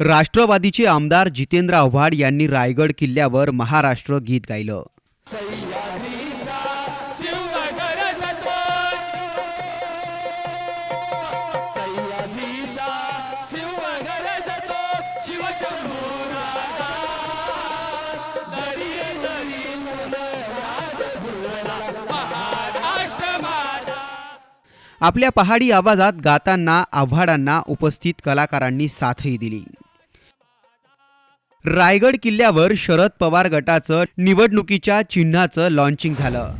राष्ट्रवादीचे आमदार जितेंद्र आव्हाड यांनी रायगड किल्ल्यावर महाराष्ट्र गीत गायलं. आपल्या पहाडी आवाजात गाताना आव्हाडांना उपस्थित कलाकारांनी साथही दिली. रायगड किल्ल्यावर शरद पवार गटाचं निवडणुकीच्या चिन्हाचं लॉन्चिंग झालं.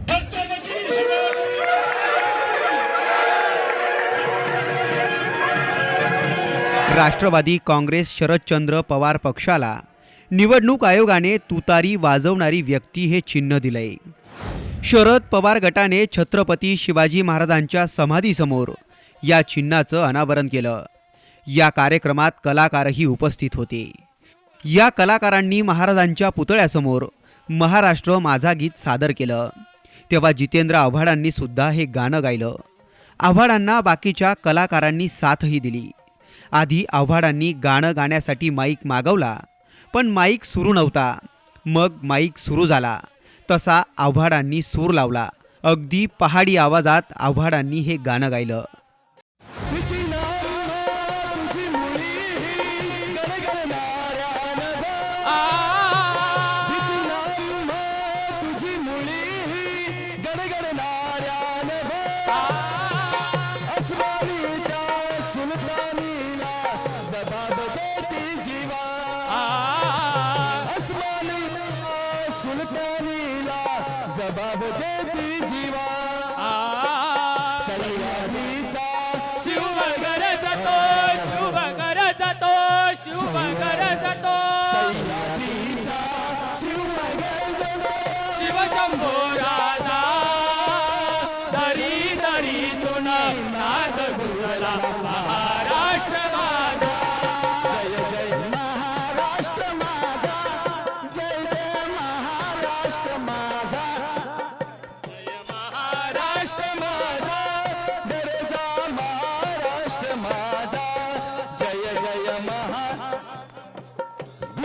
राष्ट्रवादी काँग्रेस शरदचंद्र पवार पक्षाला निवडणूक आयोगाने तुतारी वाजवणारी व्यक्ती हे चिन्ह दिलंय. शरद पवार गटाने छत्रपती शिवाजी महाराजांच्या समाधीसमोर या चिन्हाचं अनावरण केलं. या कार्यक्रमात कलाकारही उपस्थित होते. या कलाकारांनी महाराजांच्या पुतळ्यासमोर महाराष्ट्र माझा गीत सादर केलं. तेव्हा जितेंद्र आव्हाडांनी सुद्धा हे गाणं गायलं. आव्हाडांना बाकीच्या कलाकारांनी साथही दिली. आधी आव्हाडांनी गाणं गाण्यासाठी माईक मागवला पण माईक सुरू नव्हता. मग माईक सुरू झाला. तसा आव्हाडांनी सूर लावला. अगदी पहाडी आवाजात आव्हाडांनी हे गाणं गायलं. जबाब देती जीवा. सह्याद्रीचा शिवगर जातो शिवगर जातो शिवगर जातो. सह्याद्रीचा शिवमगर जणू शिवशंभो राजा दरी दरीतून नाद घुरला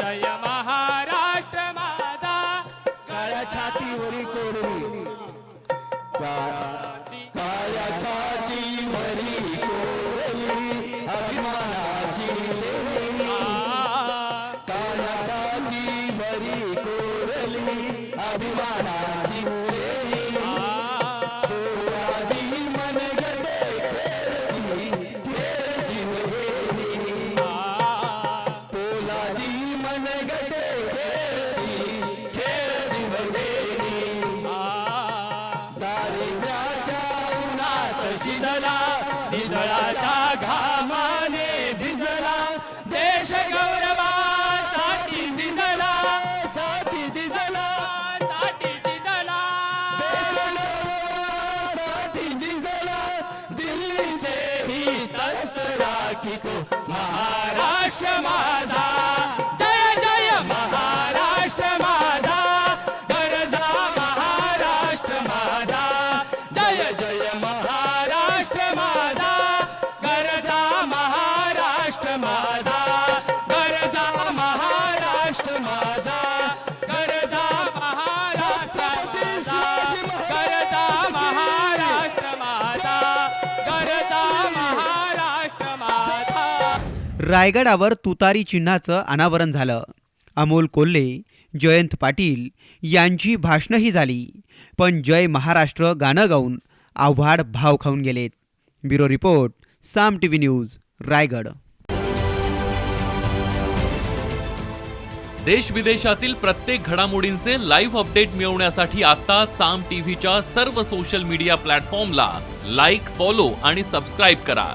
जय मनगटे खेळती खेळ जीवघेणी दारिद्र्याच्या उन्हात शिदला निदळाच्या घामाने भिजला. देश गौरवासाठी भिजला साठी जिजला साठी भिजला. साठी जिजला दिल्लीचे ही तंत्रा की तो महाराष्ट्र माझा. रायगडावर तुतारी चिन्हाचं अनावरण झालं. अमोल कोल्हे जयंत पाटील यांची भाषणंही झाली. पण जय महाराष्ट्र गाणं गाऊन आव्हाड भाव खाऊन गेलेत. Bureau report Saam T V news Raigad. देश विदेशातील प्रत्येक घडामोडींचे लाईव्ह अपडेट मिळवण्यासाठी आता साम टीव्हीच्या सर्व सोशल मीडिया प्लॅटफॉर्मला लाईक फॉलो आणि सबस्क्राईब करा.